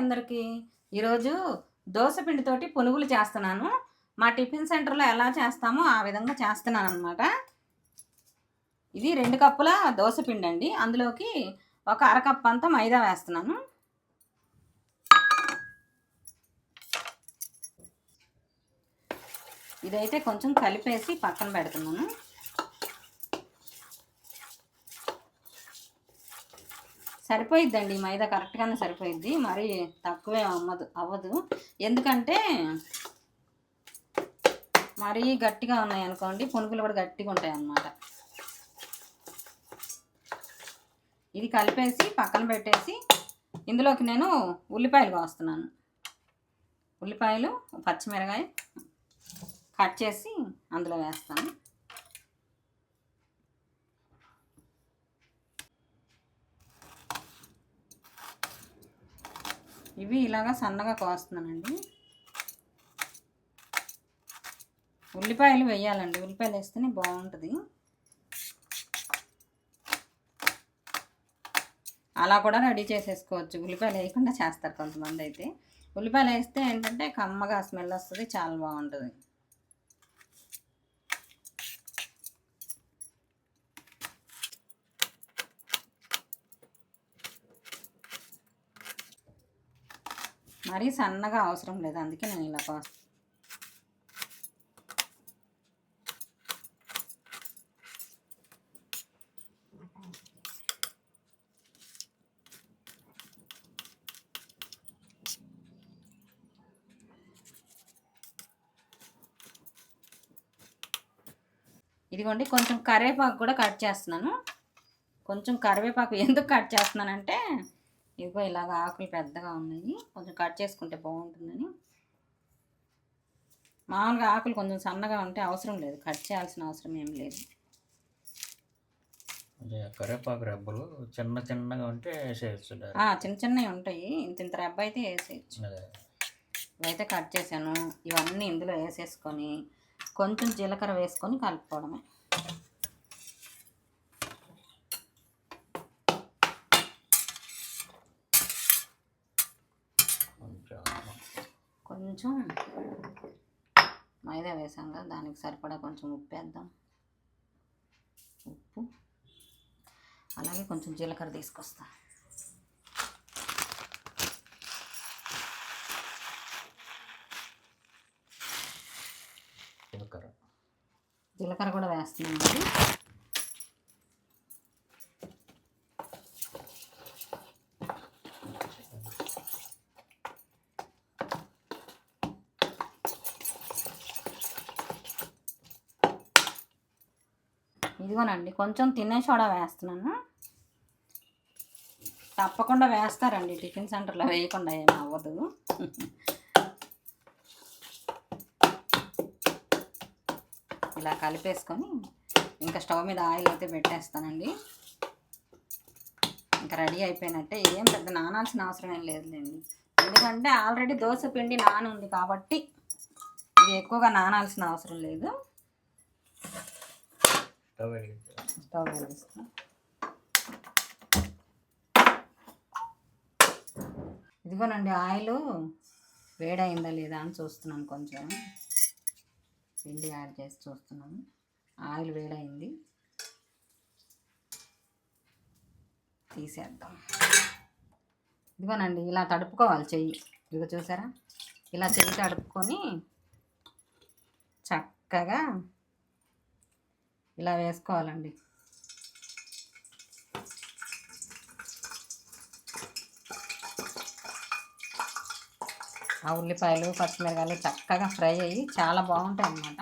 అందరికీ? ఈరోజు దోశ పిండితోటి పునుగులు చేస్తున్నాను. మా టిఫిన్ సెంటర్లో ఎలా చేస్తామో ఆ విధంగా చేస్తున్నాను అనమాట ఇది రెండు కప్పుల దోశ పిండి అండి అందులోకి ఒక అరకప్పు అంతా మైదా వేస్తున్నాను. ఇదైతే కొంచెం కలిపేసి పక్కన పెడుతున్నాను. సరిపోయిద్దండి మైదా కరెక్ట్గానే సరిపోయిద్ది. మరి తక్కువే అమ్మదు అవ్వదు. ఎందుకంటే మరీ గట్టిగా ఉన్నాయి అనుకోండి పునుగులు కూడా గట్టిగా ఉంటాయి అన్నమాట. ఇది కలిపేసి పక్కన పెట్టేసి ఇందులోకి నేను ఉల్లిపాయలు కోస్తున్నాను. ఉల్లిపాయలు పచ్చిమిరకాయ కట్ చేసి అందులో వేస్తాను. ఇవి ఇలాగా సన్నగా కోస్తున్నానండి. ఉల్లిపాయలు వేయాలండి. ఉల్లిపాయలు వేస్తేనే బాగుంటుంది. అలా కూడా రెడీ చేసేసుకోవచ్చు. ఉల్లిపాయలు వేయకుండా చేస్తారు కొంతమంది అయితే. ఉల్లిపాయలు వేస్తే ఏంటంటే కమ్మగా స్మెల్ వస్తుంది చాలా బాగుంటుంది. మరీ సన్నగా అవసరం లేదు. అందుకే నేను ఇలా కోస్తాను ఇదిగోండి కొంచెం కరివేపాకు కూడా కట్ చేస్తున్నాను. కొంచెం కరివేపాకు ఎందుకు కట్ చేస్తున్నానంటే ఇదిగో ఇలాగ ఆకులు పెద్దగా ఉన్నాయి. కొంచెం కట్ చేసుకుంటే బాగుంటుందని. మామూలుగా ఆకులు కొంచెం సన్నగా ఉంటే అవసరం లేదు. కట్ చేయాల్సిన అవసరం ఏం లేదు. కరివేపాకు రెబ్బలు చిన్న చిన్నగా ఉంటే వేసేయచ్చు చిన్న చిన్నవి ఉంటాయి. ఇంత ఇంత రెబ్బ అయితే వేసేయచ్చు. ఇవైతే కట్ చేశాను. ఇవన్నీ ఇందులో వేసేసుకొని కొంచెం జీలకర్ర వేసుకొని కలుపుకోవడమే కొంచెం కొంచెం మైదా వేసాం కదా దానికి సరిపడా కొంచెం ఉప్పు వేద్దాం. ఉప్పు. అలాగే కొంచెం జీలకర్ర తీసుకొస్తా. జీలకర్ర. జీలకర్ర కూడా వేస్తున్నాం ఇదిగోనండి కొంచెం తినే సోడా వేస్తున్నాను. తప్పకుండా వేస్తారండి టిఫిన్ సెంటర్లో వేయకుండా ఏమి అవ్వదు. ఇలా కలిపేసుకొని ఇంకా స్టవ్ మీద ఆయిల్ అయితే పెట్టేస్తానండి. ఇంకా రెడీ అయిపోయినట్టే ఏం పెద్ద నానాల్సిన అవసరం ఏం లేదులేండి. ఎందుకంటే ఆల్రెడీ దోశ పిండి నాన ఉంది కాబట్టి ఇది ఎక్కువగా నానాల్సిన అవసరం లేదు. స్టవ్ వెలిగించాలి. స్టవ్ వెలిగిస్తాం ఇదిగోనండి ఆయిల్ వేడైందా లేదా అని చూస్తున్నాను కొంచెం. పిండి యాడ్ చేసి చూస్తున్నాను. ఆయిల్ వేడైంది తీసేద్దాం. ఇదిగోనండి ఇలా తడుపుకోవాలి చెయ్యి. ఇదిగో చూసారా? ఇలా చెయ్యి తడుపుకొని చక్కగా ఇలా వేసుకోవాలండి. ఆ ఉల్లిపాయలు పచ్చిమిరకాయలు చక్కగా ఫ్రై అయ్యి చాలా బాగుంటాయి అన్నమాట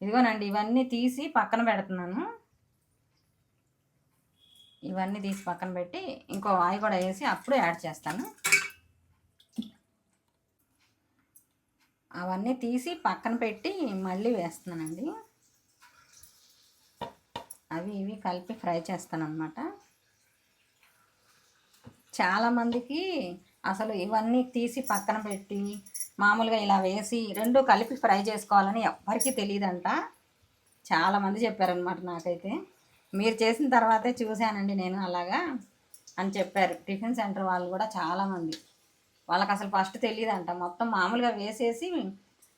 ఇదిగోనండి ఇవన్నీ తీసి పక్కన పెడుతున్నాను. ఇవన్నీ తీసి పక్కన పెట్టి ఇంకో ఆయి కూడా వేసి అప్పుడు యాడ్ చేస్తాను. అవన్నీ తీసి పక్కన పెట్టి మళ్ళీ వేస్తున్నానండి. అవి ఇవి కలిపి ఫ్రై చేస్తాను అనమాట చాలామందికి అసలు ఇవన్నీ తీసి పక్కన పెట్టి మామూలుగా ఇలా వేసి రెండు కలిపి ఫ్రై చేసుకోవాలని ఎవ్వరికీ తెలియదంట చాలామంది చెప్పారనమాట నాకైతే. మీరు చేసిన తర్వాతే చూశానండి నేను అలాగా అని చెప్పారు. టిఫిన్ సెంటర్ వాళ్ళు కూడా చాలామంది. వాళ్ళకి అసలు ఫస్ట్ తెలియదంట మొత్తం మామూలుగా వేసేసి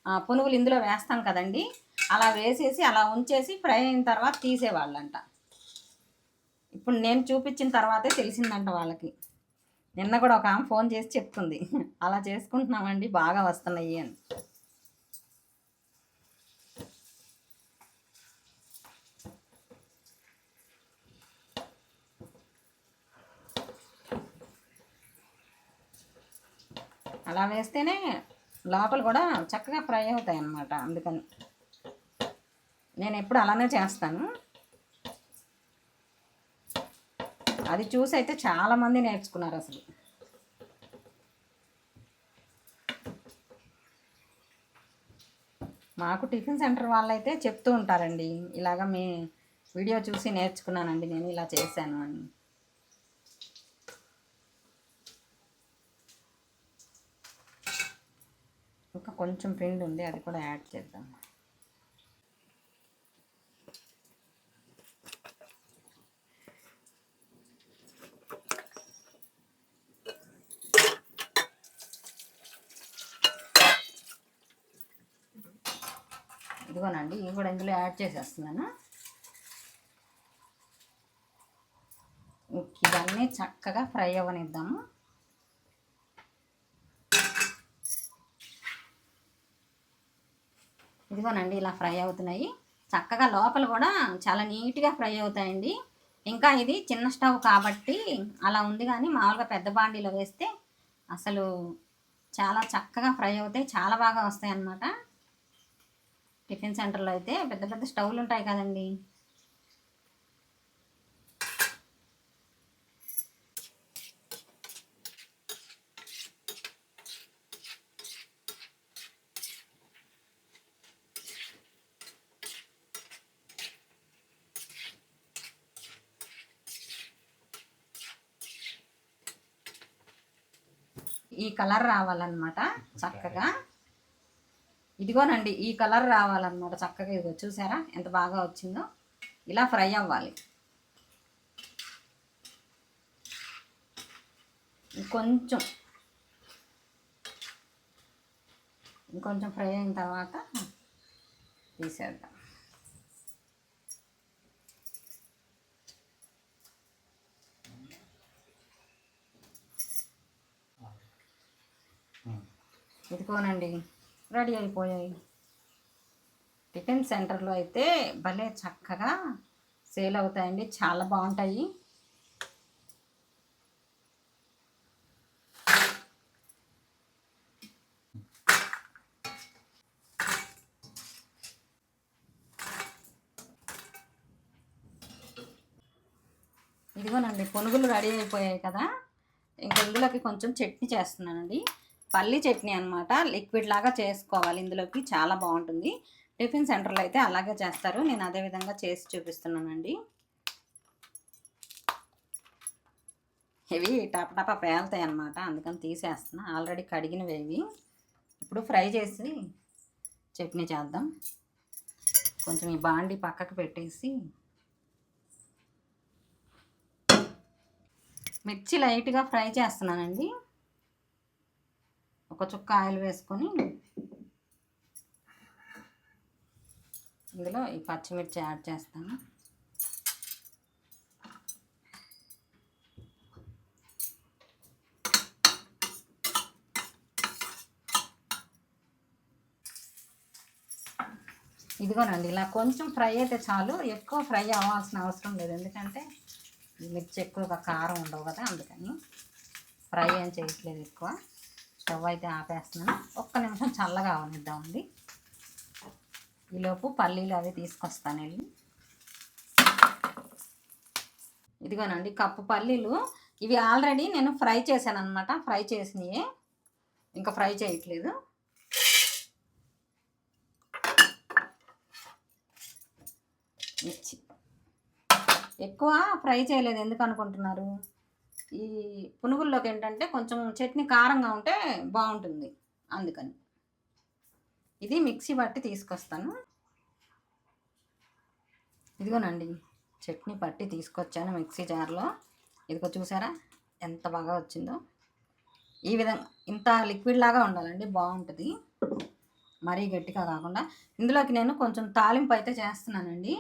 పునుగులు ఇందులో వేస్తాం కదండి. అలా వేసేసి అలా ఉంచేసి ఫ్రై అయిన తర్వాత తీసేవాళ్ళంట. ఇప్పుడు నేను చూపించిన తర్వాతే తెలిసిందంట వాళ్ళకి. నిన్న కూడా ఒక ఆమె ఫోన్ చేసి చెప్తుంది. అలా చేసుకుంటున్నామండి బాగా వస్తున్నాయి అని. అలా వేస్తేనే లోపల కూడా చక్కగా ఫ్రై అవుతాయి అన్నమాట అందుకని నేను ఎప్పుడు అలానే చేస్తాను. అది చూసి అయితే చాలామంది నేర్చుకున్నారు అసలు. మాకు టిఫిన్ సెంటర్ వాళ్ళైతే చెప్తూ ఉంటారండి ఇలాగ మీ వీడియో చూసి నేర్చుకున్నానండి నేను ఇలా చేశాను అని. ఇంకా కొంచెం పిండి ఉంది అది కూడా యాడ్ చేద్దాం. ఇదిగోనండి ఇవి కూడా ఇందులో యాడ్ చేసేస్తున్నాను. ఇవన్నీ చక్కగా ఫ్రై అవ్వనిద్దాము ఇదిగోనండి ఇలా ఫ్రై అవుతున్నాయి. చక్కగా లోపల కూడా చాలా నీట్గా ఫ్రై అవుతాయండి. ఇంకా ఇది చిన్న స్టవ్ కాబట్టి అలా ఉంది కానీ మామూలుగా పెద్ద బాండీలో వేస్తే అసలు చాలా చక్కగా ఫ్రై అవుతాయి చాలా బాగా వస్తాయి అన్నమాట టిఫిన్ సెంటర్లో అయితే పెద్ద పెద్ద స్టవ్లు ఉంటాయి కదండి. ఈ కలర్ రావాలన్నమాట చక్కగా. ఇదిగోనండి ఈ కలర్ రావాలన్నమాట చక్కగా. ఇదిగో చూసారా ఎంత బాగా వచ్చిందో? ఇలా ఫ్రై అవ్వాలి. ఇంకొంచెం. ఇంకొంచెం ఫ్రై అయిన తర్వాత తీసేద్దాం. ఇదిగోనండి రెడీ అయిపోయాయి. టిఫిన్ సెంటర్లో అయితే భలే చక్కగా సేల్ అవుతాయండి చాలా బాగుంటాయి. ఇదిగోనండి పునుగులు రెడీ అయిపోయాయి కదా. ఇంక ఇందులోకి కొంచెం చట్నీ చేస్తున్నానండి. పల్లి చట్నీ అనమాట లిక్విడ్ లాగా చేసుకోవాలి. ఇందులోకి చాలా బాగుంటుంది. టిఫిన్ సెంటర్లో అయితే అలాగే చేస్తారు. నేను అదే విధంగా చేసి చూపిస్తున్నానండి. ఇవి టపటప పేలుతాయి అనమాట అందుకని తీసేస్తున్నా. ఆల్రెడీ కడిగినవి ఇవి. ఇప్పుడు ఫ్రై చేసి చట్నీ చేద్దాం. కొంచెం ఈ బాండి పక్కకు పెట్టేసి మిర్చి లైట్గా ఫ్రై చేస్తున్నానండి. ఒక చుక్క ఆయిల్ వేసుకొని ఇందులో ఈ పచ్చిమిర్చి యాడ్ చేస్తాను. ఇదిగోనండి ఇలా కొంచెం ఫ్రై అయితే చాలు. ఎక్కువ ఫ్రై అవ్వాల్సిన అవసరం లేదు. ఎందుకంటే మిర్చి ఎక్కువగా కారం ఉండవు కదా అందుకని ఫ్రై ఏం చేయట్లేదు ఎక్కువ. స్టవ్ అయితే ఆపేస్తున్నాను. ఒక్క నిమిషం చల్లగా అవనిద్దామండి. ఈలోపు పల్లీలు అవి తీసుకొస్తాను వెళ్ళి. ఇదిగోనండి కప్పు పల్లీలు. ఇవి ఆల్రెడీ నేను ఫ్రై చేశాను అనమాట ఫ్రై చేసినవి ఇంకా ఫ్రై చేయట్లేదు. మిర్చి. ఎక్కువ ఫ్రై చేయలేదు. ఎందుకు అనుకుంటున్నారు? ఈ పునుగుల్లోకి ఏంటంటే కొంచెం చట్నీ కారంగా ఉంటే బాగుంటుంది. అందుకని ఇది మిక్సీ బట్టి తీసుకొస్తాను. ఇదిగోనండి చట్నీ పట్టి తీసుకొచ్చాను మిక్సీ జార్లో. ఇదిగో చూసారా ఎంత బాగా వచ్చిందో. ఈ విధంగా ఇంత లిక్విడ్ లాగా ఉండాలండి బాగుంటుంది. మరీ గట్టిగా కాకుండా. ఇందులోకి నేను కొంచెం తాలింపు అయితే చేస్తున్నానండి.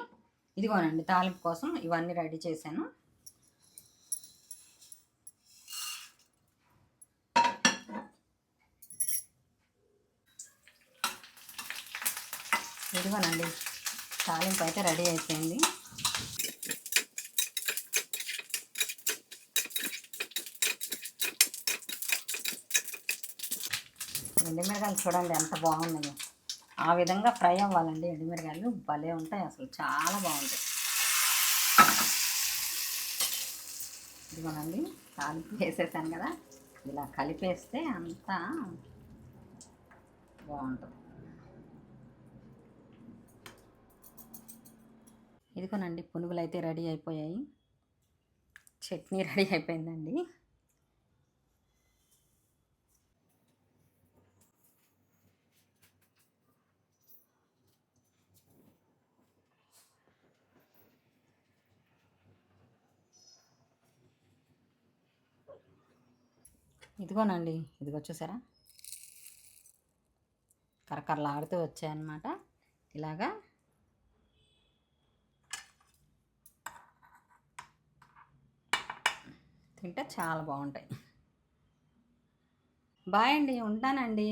ఇదిగోనండి తాలింపు కోసం ఇవన్నీ రెడీ చేశాను. ఇదిగోనండి తాలింపు అయితే రెడీ అయిపోయింది. ఎండుమిరగాయలు చూడండి ఎంత బాగున్నాయో. ఆ విధంగా ఫ్రై అవ్వాలండి ఎండుమిరగాయలు. భలే ఉంటాయి అసలు చాలా బాగుంటాయి. ఇదిగోనండి తాలింపు వేసేసాను కదా. ఇలా కలిపేస్తే అంతా బాగుంటుంది. ఇదిగోనండి పునుగులు అయితే రెడీ అయిపోయాయి. చట్నీ రెడీ అయిపోయిందండి. ఇదిగోనండి ఇదిగో చూసారా? కరకరలాడుతూ వచ్చాయన్నమాట. ఇలాగా తింటే చాలా బాగుంటాయి. బాయ్ అండి ఉంటానండి.